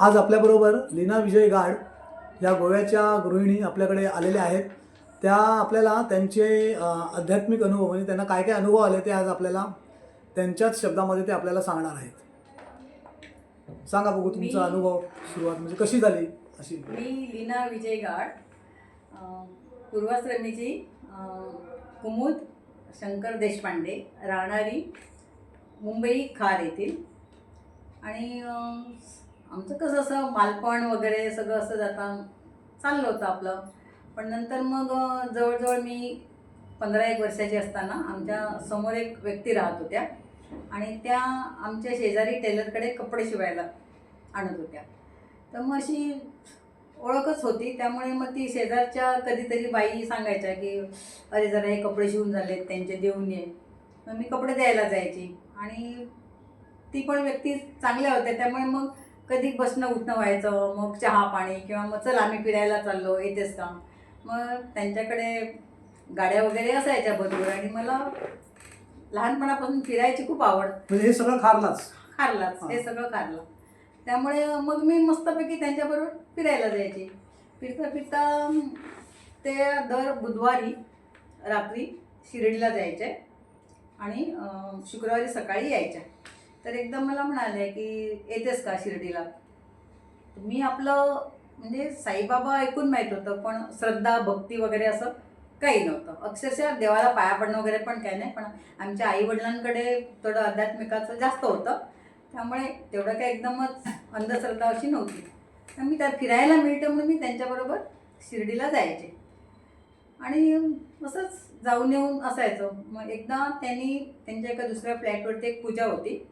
आज आपल्याबरोबर लीना विजय गाड या गोव्याच्या गृहिणी आपल्याकडे आलेल्या आहेत. त्या आपल्याला त्यांचे आध्यात्मिक अनुभव म्हणजे त्यांना काय काय अनुभव आले ते आज आपल्याला त्यांच्याच शब्दामध्ये ते आपल्याला सांगणार आहेत. सांगा बघू तुमचा अनुभव सुरुवात म्हणजे कशी झाली अशी? मी लीना विजय गाड. अं, कुमुद शंकर देशपांडे राहणारी मुंबई खार येथील. आणि आमचं कसं असं मालपण वगैरे सगळं असं जाता चाललं होतं आपलं. पण नंतर मग जवळजवळ मी पंधरा एक वर्षाची असताना आमच्यासमोर एक व्यक्ती राहत होत्या आणि त्या आमच्या शेजारी टेलरकडे कपडे शिवायला आणत होत्या. तर मग अशी ओळखच होती. त्यामुळे मग ती शेजारच्या कधीतरी बाई सांगायच्या की अरे जरा हे कपडे शिवून झालेत त्यांचे देऊन ये. मग मी कपडे द्यायला जायची आणि ती पण व्यक्ती चांगल्या होत्या. त्यामुळे मग कधी बसणं उठणं व्हायचं मग चहा पाणी किंवा मग चल आम्ही फिरायला चाललो येतेस का? मग त्यांच्याकडे गाड्या वगैरे असायच्या भरपूर आणि मला लहानपणापासून फिरायची खूप आवड. म्हणजे हे सगळं खारलाच. खारलाच हे. सगळं खारलं. त्यामुळे मग मी मस्तपैकी त्यांच्याबरोबर फिरायला जायची. फिरता फिरता ते दर बुधवारी रात्री शिर्डीला जायचे आणि शुक्रवारी सकाळी यायच्या. तर एकदम मला म्हणाले की येतेस का शिर्डीला? मी आपलं म्हणजे साईबाबा ऐकून माहीत होतं पण श्रद्धा भक्ती वगैरे असं काही नव्हतं. अक्षरशः देवाला पाया पडणं वगैरे पण काही नाही पण आमच्या आईवडिलांकडे थोडं आध्यात्मिकाचं जास्त होतं. त्यामुळे तेवढं काही एकदमच अंधश्रद्धा अशी नव्हती. तर मी त्यात फिरायला मिळतं म्हणून मी त्यांच्याबरोबर शिर्डीला जायचे. आणि असंच जाऊन येऊन असायचं. मग एकदा त्यांनी त्यांच्या एका दुसऱ्या फ्लॅटवरती एक पूजा होती.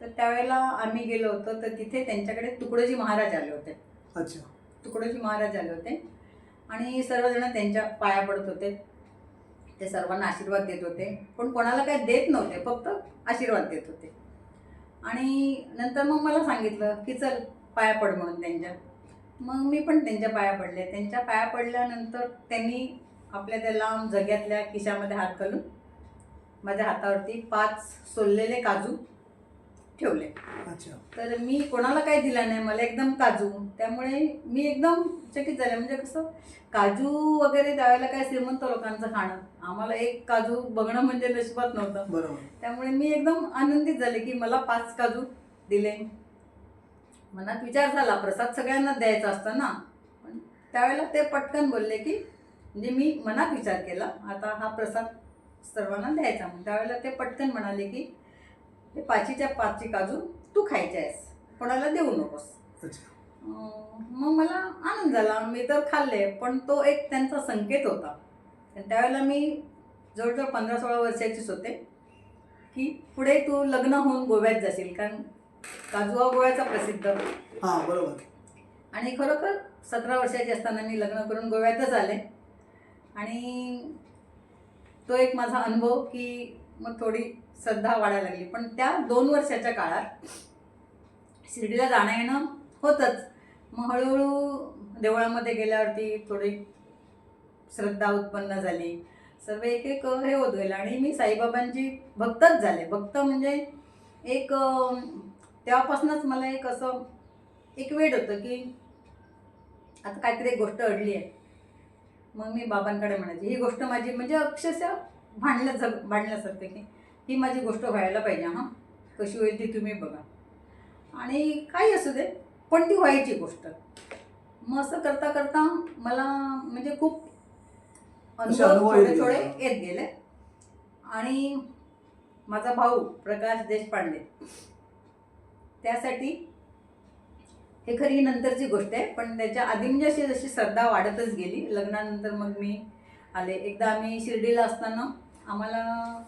तर त्यावेळेला आम्ही गेलो होतो तर तिथे त्यांच्याकडे तुकडोजी महाराज आले होते. अच्छा. तुकडोजी महाराज आले होते. आणि सर्वजण त्यांच्या पाया पडत होते. ते सर्वांना आशीर्वाद देत होते. पण कोणाला काही देत नव्हते फक्त आशीर्वाद देत होते. आणि नंतर मग मला सांगितलं की चल पाया पड म्हणून त्यांच्या. मग मी पण त्यांच्या पाया पडले. त्यांच्या पाया पडल्यानंतर त्यांनी आपल्या त्या लांब जग्यातल्या खिशामध्ये हात घालून माझ्या हातावरती पाच सोललेले काजू ठेवले. अच्छा. तर मी कोणाला काही दिला नाही मला एकदम काजू. त्यामुळे मी एकदम चकित झाले. म्हणजे कसं काजू वगैरे त्यावेळेला काय श्रीमंत लोकांचं खाणं. आम्हाला एक काजू बघणं म्हणजे नशिबात नव्हतं. बरोबर. त्यामुळे मी एकदम आनंदित झाले की मला पाच काजू दिले. मनात विचार झाला प्रसाद सगळ्यांना द्यायचा असतं ना. पण त्यावेळेला ते पटकन बोलले की म्हणजे मी मनात विचार केला आता हा प्रसाद सर्वांना द्यायचा. मग त्यावेळेला ते पटकन म्हणाले की हे पाचीच्या पाचची काजू तू खायचे आहेस कोणाला देऊ नकोस. मग मला आनंद झाला. मी तर खाल्ले पण तो एक त्यांचा संकेत होता. आणि त्यावेळेला मी जवळजवळ पंधरा सोळा वर्षाचीच होते की पुढे तू लग्न होऊन गोव्यात जाशील कारण काजू हा गोव्याचा प्रसिद्ध. हां बरोबर. आणि खरोखर सतरा वर्षाची असताना मी लग्न करून गोव्यातच आले. आणि तो एक माझा अनुभव की मग थोडी श्रद्धा वाढायला लागली. पण त्या दोन वर्षाच्या काळात शिर्डीला जाणं येणं होतंच. मग हळूहळू देवळामध्ये गेल्यावरती थोडी श्रद्धा उत्पन्न झाली. सर्व एक एक हे होत गेलं. आणि मी साईबाबांची भक्तच झाले. भक्त म्हणजे एक तेव्हापासूनच मला एक असं एक वेळ होतं की आता काहीतरी एक गोष्ट अडली आहे. मग मी बाबांकडे म्हणायची ही गोष्ट माझी म्हणजे अक्षरशः भांडल्या भांडल्यासारखं की. ही माझी गोष्ट व्हायला पाहिजे हां. कशी होईल ती तुम्ही बघा. आणि काही असू दे पण ती व्हायची गोष्ट. मग असं करता करता मला म्हणजे खूप अनुभव थोडे थोडे गेले. येत गेले. आणि माझा भाऊ प्रकाश देशपांडे. त्यासाठी हे खरी नंतरची गोष्ट आहे पण त्याच्या आधी म्हणजे अशी जशी श्रद्धा वाढतच गेली. लग्नानंतर मग मी आले. एकदा आम्ही शिर्डीला असताना आम्हाला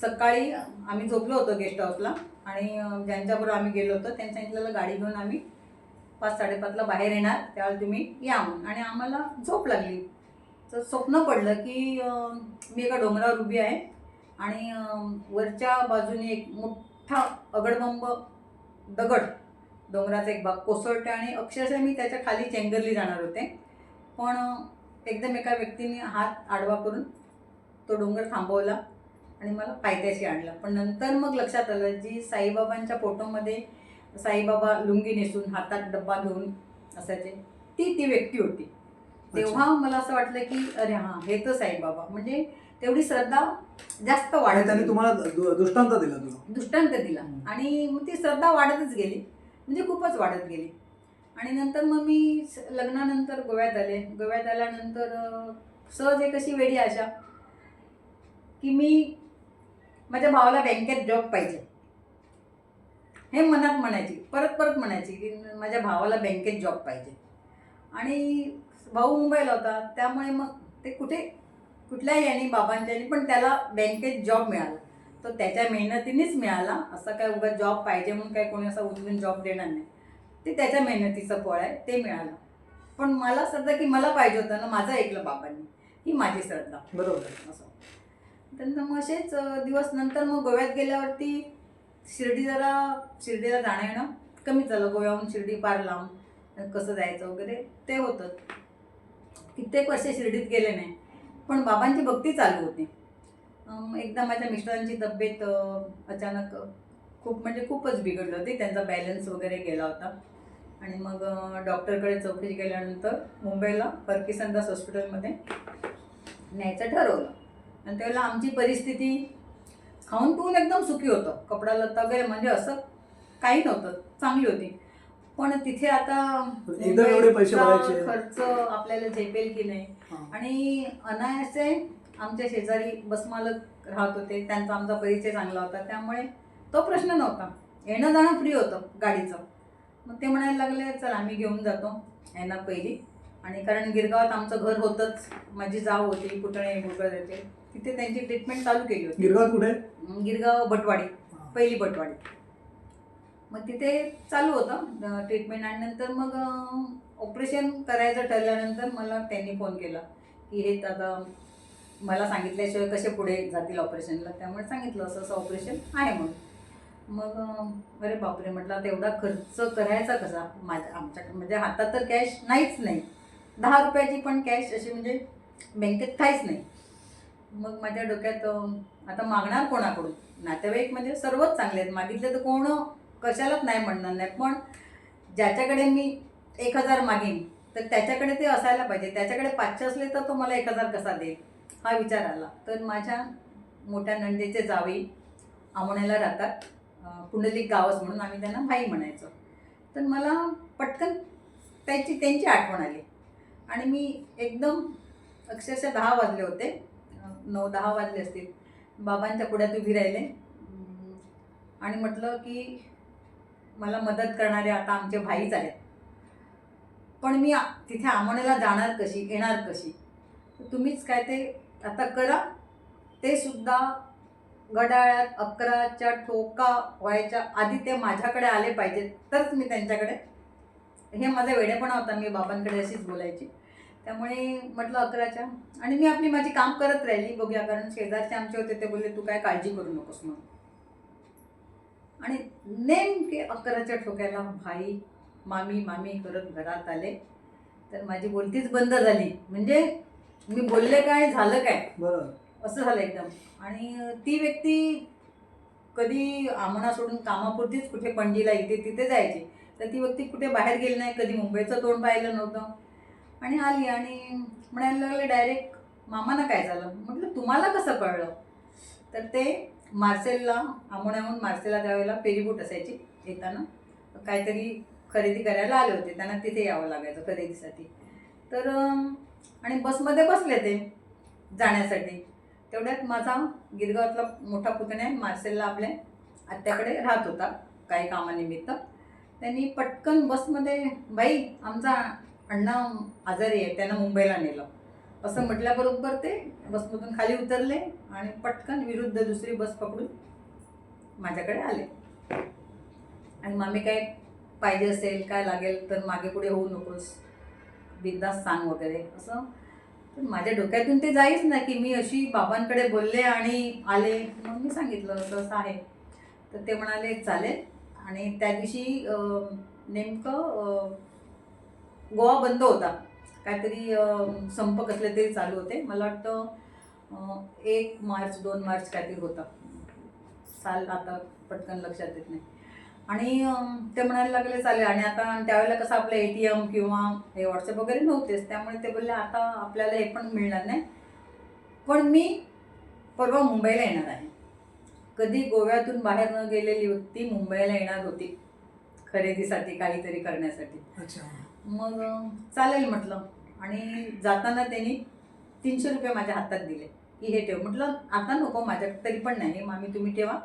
सकाळी आम्ही झोपलो होतो गेस्ट हाऊसला आणि ज्यांच्याबरोबर आम्ही गेलो होतो त्यांच्या इथल्याला गाडी घेऊन आम्ही पाच साडेपाचला बाहेर येणार त्यावेळेला तुम्ही या म्हणून. आणि आम्हाला झोप लागली. तर स्वप्न पडलं की मी एका डोंगरावर उभी आहे आणि वरच्या बाजूने एक मोठा अगडबंब दगड डोंगराचा एक भाग कोसळते आणि अक्षरशः मी त्याच्याखाली चेंगरली जाणार होते. पण एकदम एका व्यक्तीने हात आडवा करून तो डोंगर थांबवला आणि मला पायथ्याशी आणलं. पण नंतर मग लक्षात आलं जी साईबाबांच्या फोटोमध्ये साईबाबा लुंगी नेसून हातात डब्बा घेऊन असायचे ती ती व्यक्ती होती. तेव्हा मला असं वाटलं की अरे हां हे तर साईबाबा. म्हणजे तेवढी श्रद्धा जास्त आणि वाढत गेली. तुम्हाला दृष्टांत दिला दृष्टांत दिला. आणि मग ती श्रद्धा वाढतच गेली. म्हणजे खूपच वाढत गेली. आणि नंतर मग मी लग्नानंतर गोव्यात आले. गोव्यात आल्यानंतर सहज एक अशी वेळी आशा की मी माझ्या भावाला बँकेत जॉब पाहिजे. हे मनात म्हणायची परत परत म्हणायची की माझ्या भावाला बँकेत जॉब पाहिजे. आणि भाऊ मुंबईला होता त्यामुळे मग ते कुठे कुठल्याही यांनी बाबांच्या यांनी पण त्याला बँकेत जॉब मिळाला. तो त्याच्या मेहनतीनेच मिळाला असं काय उगा जॉब पाहिजे म्हणून काय कोणी असा उचलून जॉब देणार नाही. ते त्याच्या मेहनतीचं फळ आहे ते मिळालं. पण मला श्रद्धा की मला पाहिजे होतं ना माझं ऐकलं बाबांनी ही माझी श्रद्धा. बरोबर. असं. त्यांना मग असेच दिवस नंतर मग गोव्यात गेल्यावरती शिर्डी जरा शिर्डीला जाणं येणं कमी झालं. गोव्याहून शिर्डी पार लावून कसं जायचं वगैरे ते होतं. कित्येक वर्ष शिर्डीत गेले नाही. पण बाबांची भक्ती चालू होती. एकदा माझ्या मिस्टरांची तब्येत अचानक खूप म्हणजे खूपच बिघडली होती. त्यांचा बॅलन्स वगैरे गेला होता. आणि मग डॉक्टरकडे चौकशी केल्यानंतर मुंबईला फर्किसनदास हॉस्पिटलमध्ये न्यायचं ठरवलं. आणि त्यावेळेला आमची परिस्थिती खाऊन पिऊन एकदम सुखी होतं. कपडा लत्ता वगैरे म्हणजे असं काही नव्हतं. चांगली होती. पण तिथे आता. खर्च आपल्याला झेपेल की नाही. आणि अनायासे आमच्या शेजारी बसमालक राहत होते. त्यांचा आमचा परिचय चांगला होता. त्यामुळे तो प्रश्न नव्हता. येणं जाणं फ्री होतं गाडीचं. मग ते म्हणायला लागले चल आम्ही घेऊन जातो. यांना पहिली. आणि कारण गिरगावात आमचं घर होतंच. माझी जाव होती पुतणे गुरगाव तिथे त्यांची ट्रीटमेंट चालू केली होती. गिरगाव कुठे? गिरगाव बटवाडी. पहिली बटवाडी. मग तिथे चालू होतं ट्रीटमेंट आणि नंतर मग ऑपरेशन करायचं ठरल्यानंतर मला त्यांनी फोन केला की हे आता मला सांगितल्याशिवाय कसे पुढे जातील ऑपरेशनला त्यामुळे सांगितलं असं असं ऑपरेशन आहे म्हणून. मग अरे बापरे! म्हटलं आता एवढा खर्च करायचा कसा? माझ्या आमच्या म्हणजे हातात तर कॅश नाहीच नाही. दहा रुपयाची पण कॅश अशी म्हणजे बँकेत काहीच नाही. मग माझ्या डोक्यात आता मागणार कोणाकडून? नातेवाईक म्हणजे सर्वच चांगले आहेत. मागितले तर कोण कशालाच नाही म्हणणार नाही. पण ज्याच्याकडे मी एक हजार मागेन तर त्याच्याकडे ते असायला पाहिजे. त्याच्याकडे पाचशे असले तर तो मला एक हजार कसा देईल? हा विचार आला. तर माझ्या मोठ्या नंदेचे जावई आमोण्याला राहतात. अं, पुंडलिक गावस म्हणून आम्ही त्यांना भाई म्हणायचो. तर मला पटकन त्याची त्यांची आठवण आली. आणि मी एकदम अक्षरशः दहा वाजले होते. नऊ दहा वाजले असतील. बाबांच्या पुढ्यात उभी राहिले. आणि म्हटलं की मला मदत करणारे आता आमचे भाईच आहेत. पण मी तिथे आमोण्याला जाणार कशी येणार कशी? तुम्हीच काय ते आता करा. ते सुद्धा घड्याळ्यात अकराच्या ठोका व्हायच्या आधी ते माझ्याकडे आले पाहिजेत. तरच मी त्यांच्याकडे हे माझा वेडेपणा होता मी बाबांकडे अशीच बोलायची. त्यामुळे म्हटलं अकराच्या. आणि मी आपली माझी काम करत राहिली बघूया कारण शेजारचे आमचे होते ते बोलले तू काय काळजी करू नकोस म्हणून आणि नेमके अकराच्या ठोक्याला भाई मामी मामी करत घरात आले. तर माझी बोलतीच बंद झाली. म्हणजे मी बोलले काय झालं काय? बरोबर. असं झालं एकदम. आणि ती व्यक्ती कधी आमणा सोडून कामापुरतीच कुठे पणजीला इथे तिथे जायची. तर ती व्यक्ती कुठे बाहेर गेली नाही कधी मुंबईचं तोंड पाहिलं नव्हतं. आणि आली आणि म्हणायला लागले डायरेक्ट मामाना काय झालं? म्हटलं तुम्हाला कसं कळलं? तर ते मार्सेलला आमोण्याहून मार्सेलला त्यावेळेला पेरीबोट असायची येताना. काहीतरी खरेदी करायला आले होते त्यांना तिथे यावं लागायचं खरेदीसाठी. तर आणि बसमध्ये बसले ते जाण्यासाठी. तेवढ्यात माझा गिरगावातला मोठा पुतण्या मार्सेलला आपल्या आत्याकडे राहत होता काही कामानिमित्त. त्यांनी पटकन बसमध्ये बाई आमचा अण्णा आजारी आहे त्यांना मुंबईला नेलं. असं म्हटल्याबरोबर ते बसमधून खाली उतरले आणि पटकन विरुद्ध दुसरी बस पकडून माझ्याकडे आले. आणि मामी काय पाहिजे असेल काय लागेल तर मागे पुढे होऊ नकोस बिंदास सांग वगैरे असं. तर माझ्या डोक्यातून ते जाईच ना की मी अशी बाबांकडे बोलले आणि आले. मग मी सांगितलं असं असं आहे. तर ते म्हणाले चालेल. आणि त्या दिवशी नेमकं गोवा बंद होता. काहीतरी संपक संप कसले तरी चालू होते. मला वाटतं एक मार्च दोन मार्च काहीतरी होता. साल आता पटकन लक्षात येत नाही. आणि ते म्हणायला लागले चालेल. आणि आता त्यावेळेला कसं आपलं ए टी एम किंवा हे व्हॉट्सअप वगैरे नव्हतेच. त्यामुळे ते बोलले आता आपल्याला हे पण मिळणार नाही. पण मी परवा मुंबईला येणार आहे. कधी गोव्यातून बाहेर न गेलेली होती मुंबईला येणार होती खरेदीसाठी काहीतरी करण्यासाठी. अच्छा. मग चालेल म्हटलं. आणि जाताना त्यांनी तीनशे रुपये माझ्या हातात दिले. की हे ठेव. म्हटलं आता नको माझ्याकडे तरी पण नाही. मामी तुम्ही ठेवा.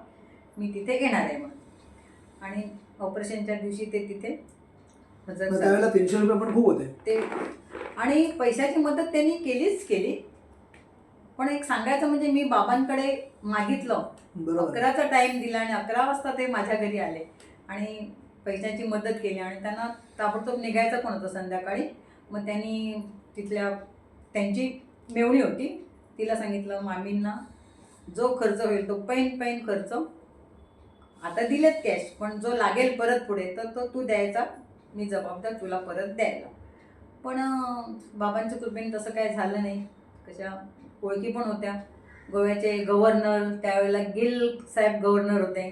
मी तिथे येणार आहे म्हणून आणि ऑपरेशनच्या दिवशी ते तिथे हजर मग झाले. त्यावेळेला तीनशे रुपये पण खूप होते. ते आणि पैशाची मदत त्यांनी केलीच केली. पण एक सांगायचं म्हणजे मी बाबांकडे मागितलं. बरोबर. आहे. अकराचा टाइम दिला आणि अकरा वाजता ते माझ्या घरी आले. आणि पैशाची मदत केली आणि त्यांना ताबडतोब निघायचं पण होतं संध्याकाळी. मग त्यांनी तिथल्या त्यांची मेवणी होती. तिला सांगितलं मामींना जो खर्च होईल तो पैन पैन खर्च. आता दिलेत कॅश पण जो लागेल परत पुढे तर तो तू द्यायचा. मी जबाबदार तुला परत द्यायला. पण बाबांच्या कृपेने तसं काय झालं नाही. कशा ओळखी पण होत्या. गोव्याचे गव्हर्नर त्यावेळेला गिल साहेब गव्हर्नर होते.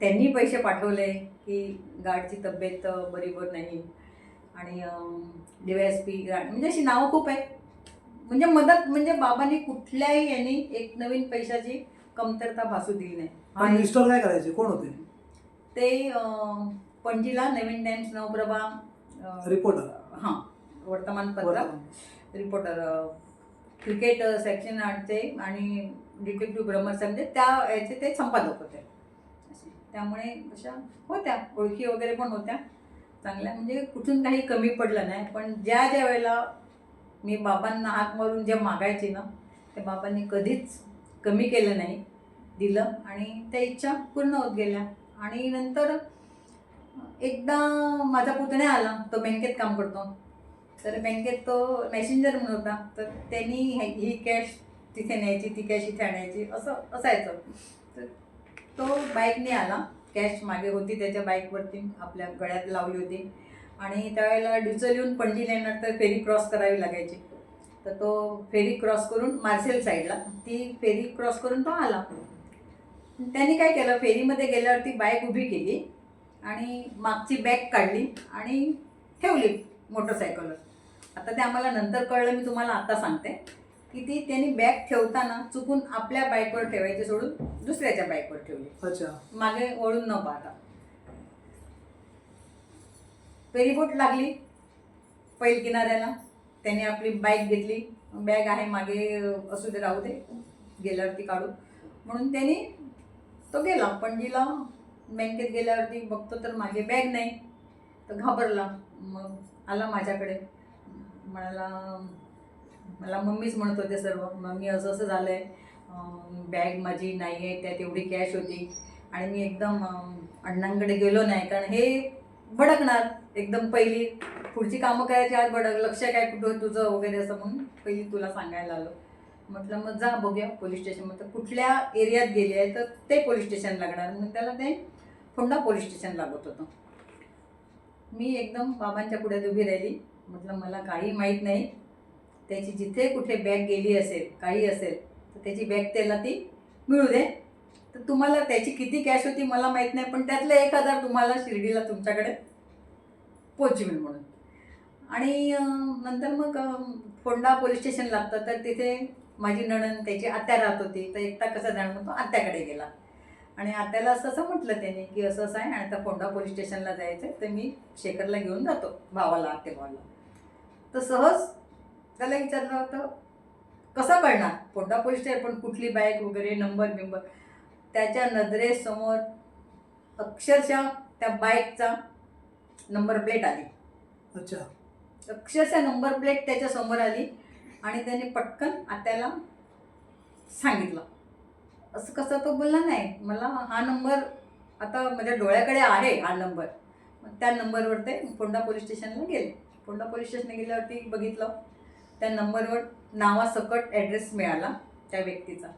त्यांनी पैसे पाठवले. की गार्डची तब्येत बरोबर नाही. आणि डी वाय एस पी म्हणजे अशी नावं खूप आहे म्हणजे मदत म्हणजे बाबांनी कुठल्याही यांनी एक नवीन पैशाची कमतरता भासू दिली नाही. आणि मिस्टर काय करायचे? कोण होते? ते अं, पणजीला नवीन टाइम्स नवप्रभा अं, रिपोर्टर हां वर्तमानपत्र रिपोर्टर क्रिकेट सेक्शन आर्टचे आणि डिटेक्टिव्ह ब्रह्मसर म्हणजे त्या याचे ते संपादक होते. असे. त्यामुळे अशा होत्या ओळखी वगैरे पण होत्या. चांगल्या म्हणजे कुठून काही कमी पडलं नाही. पण ज्या ज्या वेळेला मी बाबांना हात मारून जे मागायची ना ते बाबांनी कधीच कमी केलं नाही दिलं आणि त्या इच्छा पूर्ण होत गेल्या. आणि नंतर एकदा माझा पुतण्या आला तो बँकेत काम करतो. तर बँकेत तो मॅसेंजर म्हणून होता. तर त्यांनी हे- ही कॅश तिथे न्यायची ती कॅश इथे आणायची असं असायचं. तर तो बाईकने आला. कॅश मागे होती त्याच्या बाईकवरती आपल्या गळ्यात लावली होती. आणि त्यावेळेला डिचल येऊन पणजी येणार तर फेरी क्रॉस करावी लागायची. तर तो फेरी क्रॉस करून मार्सेल साईडला ती फेरी क्रॉस करून तो आला. त्यांनी काय केलं फेरीमध्ये गेल्यावरती बाईक उभी केली आणि मागची बॅग काढली आणि ठेवली मोटरसायकलवर. आता ते आम्हाला नंतर कळलं मी तुम्हाला आता सांगते. की ती त्यांनी बॅग ठेवताना चुकून आपल्या बाईकवर ठेवायची सोडून दुसऱ्याच्या बाईकवर ठेवली. अच्छा. मागे वळून न पाहता फेरीबोट लागली पैल किनाऱ्याला त्याने आपली बाईक घेतली. बॅग आहे मागे असू दे राहू दे. गेल्यावरती काढू. म्हणून त्याने तो गेला. पणजीला बँकेत गेल्यावरती बघतो तर माझी बॅग नाही. तर घाबरला. मग आला माझ्याकडे. म्हणाला मला मम्मीच म्हणत होते सर्व मम्मी असं असं झालं आहे बॅग माझी नाही आहे त्यात एवढी कॅश होती. आणि मी एकदम अण्णांकडे गेलो नाही कारण हे भडकणार. एकदम पहिली पुढची कामं करायची आज भडक लक्ष काय कुठं तुझं वगैरे असं म्हणून पहिली तुला सांगायला आलो. म्हटलं मग जा बघूया पोलीस स्टेशन स्टेशनमध्ये कुठल्या एरियात गेली आहे तर ते पोलीस स्टेशन लागणार. मग त्याला ते फोंडा पोलीस स्टेशन लागत होतं. मी एकदम बाबांच्या पुढ्यात उभी राहिली. म्हटलं मला काही माहीत नाही. त्याची जिथे कुठे बॅग गेली असेल काही असेल तर त्याची बॅग त्याला ती मिळू दे. तर तुम्हाला त्याची किती कॅश होती मला माहीत नाही पण त्यातले एक हजार तुम्हाला शिर्डीला तुमच्याकडे पोचवेल म्हणून. आणि नंतर मग फोंडा पोलीस स्टेशन लागतं तर तिथे माझी नणन त्याची आत्या राहत होती तर एकटा कसा जाणार मग तो आत्याकडे गेला. आणि आत्याला असं असं म्हटलं त्याने की असं असं आहे आणि आता फोंडा पोलीस स्टेशनला जायचं आहे तर मी शेखरला घेऊन जातो भावाला आत्या भावाला. तर सहज त्याला विचारलं होतं कसं कळणार फोंडा पोलीस स्टेशन पण कुठली बाईक वगैरे नंबर बिंबर? त्याच्या नजरेसमोर अक्षरशः त्या बाईकचा नंबर प्लेट आली. अच्छा. अक्षरशः नंबर प्लेट त्याच्यासमोर आली आणि त्याने पटकन आत्याला सांगितलं. असं कसं तो बोलला नाही मला हा नंबर आता माझ्या डोळ्याकडे आहे हा नंबर मग त्या नंबरवर ते फोंडा पोलीस स्टेशनला गेले. फोंडा पोलीस स्टेशनला गेल्यावरती बघितलं. त्या नंबरवर नावासकट ॲड्रेस मिळाला त्या व्यक्तीचा.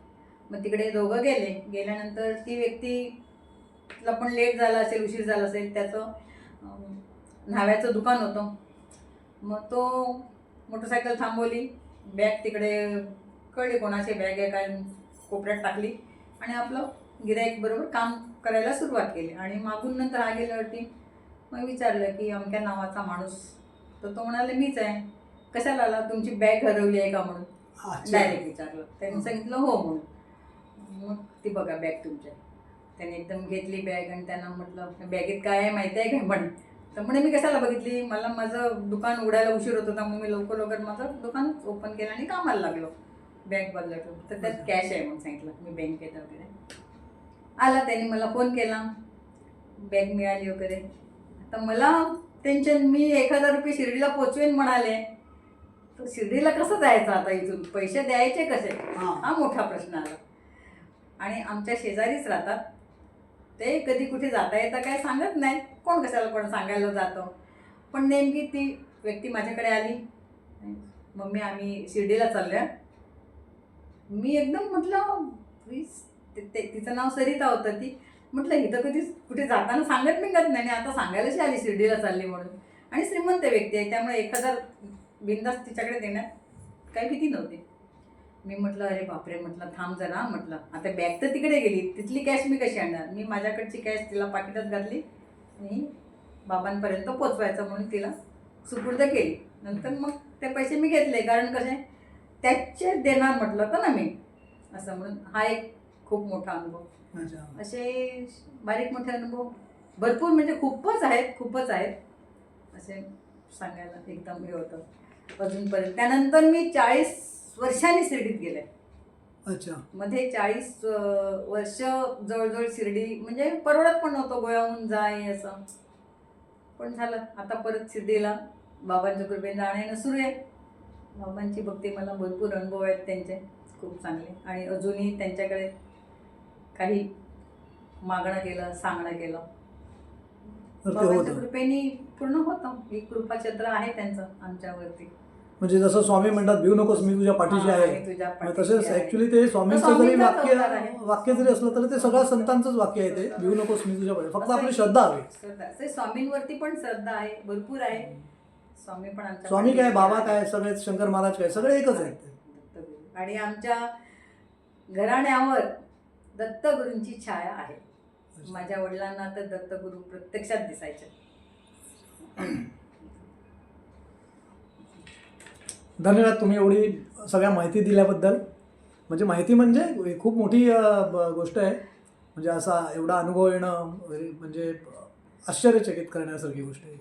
मग तिकडे दोघं गेले. गेल्यानंतर ती व्यक्तीला पण लेट झाला असेल उशीर झाला असेल त्याचं न्हाव्याचं दुकान होतं. मग तो मोटरसायकल थांबवली. बॅग तिकडे कळली कोणाची बॅग आहे काय कोपऱ्यात टाकली. आणि आपलं गिराईकबरोबर काम करायला सुरुवात केली. आणि मागून नंतर हा गेल्यावरती मग विचारलं की अमक्या नावाचा माणूस. तर तो म्हणाले मीच आहे. कशाला आला? तुमची बॅग हरवली आहे का म्हणून? डायरेक्ट विचारलं. त्यांनी सांगितलं हो म्हणून. मग ती बघा बॅग तुमच्या त्याने एकदम घेतली बॅग आणि त्यांना म्हटलं बॅगेत काय आहे माहिती आहे काय म्हणे? तर म्हणे मी कशाला बघितली? मला माझं दुकान उघडायला उशीर होत होता. मग मी लवकर लवकर माझं दुकान ओपन केलं आणि कामाला लागलो. बँक बदलत. तर त्यात कॅश आहे म्हणून सांगितलं. मी बँकेत वगैरे. आला त्यांनी मला फोन केला. बॅग मिळाली वगैरे. आता मला टेन्शन मी एक हजार रुपये शिर्डीला पोचवेन म्हणाले. शिर्डीला कसं जायचं आता इथून? पैसे द्यायचे कसे? हां. हा मोठा प्रश्न आला आणि आमच्या शेजारीच राहतात. ते कधी कुठे जाता येता काय सांगत नाही. कोण कशाला कोण सांगायला जातो. पण नेमकी ती व्यक्ती माझ्याकडे आली. मम्मी आम्ही शिर्डीला चाललोय. मी एकदम म्हटलं "प्लीज." ते- तिचं नाव सरिता होतं ती. म्हटलं इथं कधी कुठे जाताना सांगत निघत नाही आणि आता सांगायलाच आली शिर्डीला चालली म्हणून. आणि श्रीमंत व्यक्ती आहे. त्यामुळे एक हजार बिंदास तिच्याकडे देण्यात काही भीती नव्हती. मी म्हटलं अरे बापरे म्हटलं थांब जरा म्हटलं आता बॅग तर तिकडे गेली तिथली कॅश मी कशी आणणार? मी माझ्याकडची कॅश तिला पाकिटात घातली आणि बाबांपर्यंत पोचवायचं म्हणून तिला सुपूर्द केली. नंतर मग ते पैसे मी घेतले कारण कसे त्याचे देणार म्हटलं का ना मी. असं म्हणून हा एक खूप मोठा अनुभव. असे बारीक मोठे अनुभव भरपूर म्हणजे खूपच आहेत खूपच आहेत असे सांगायला एकदम हे होतं. अजूनपर्यंत. त्यानंतर मी चाळीस वर्षांनी शिर्डीत गेले. अच्छा. मध्ये चाळीस वर्ष जवळजवळ शिर्डी म्हणजे परवडत पण नव्हतं गोव्याहून जाय असं. पण झालं. आता परत शिर्डीला बाबांच्या कृपेने जाणं सुरू आहे. बाबांची भक्ती मला भरपूर अनुभव आहेत त्यांचे. खूप चांगले. आणि अजूनही त्यांच्याकडे काही मागणं केलं सांगणं केलं. बाबांच्या कृपेने पूर्ण होतं. ही कृपाछत्र आहे त्यांचं आमच्यावरती. म्हणजे जसं स्वामी म्हणतात भिऊ नकोस मी तुझ्या पाठीशी आहे. तसेच. ऍक्च्युली ते स्वामींचं जरी वाक्य. वाक्य जरी असलं तरी ते सगळ्या संतांचंच वाक्य आहे ते. भिऊ नकोस मी तुझ्या पाठीशी फक्त आपली श्रद्धा हवी. स्वामींवरती पण श्रद्धा आहे. भरपूर आहे. स्वामी पण स्वामी काय बाबा. काय सगळे शंकर महाराज काय सगळे एकच आहेत. आणि आमच्या घराण्यावर दत्तगुरूंची छाया आहे. माझ्या वडिलांना तर दत्तगुरू प्रत्यक्षात दिसायचे. धन्यवाद तुम्ही एवढी सगळ्या माहिती दिल्याबद्दल. म्हणजे माहिती म्हणजे खूप मोठी गोष्ट आहे. म्हणजे असा एवढा अनुभव येणं म्हणजे आश्चर्यचकित करण्यासारखी गोष्ट आहे.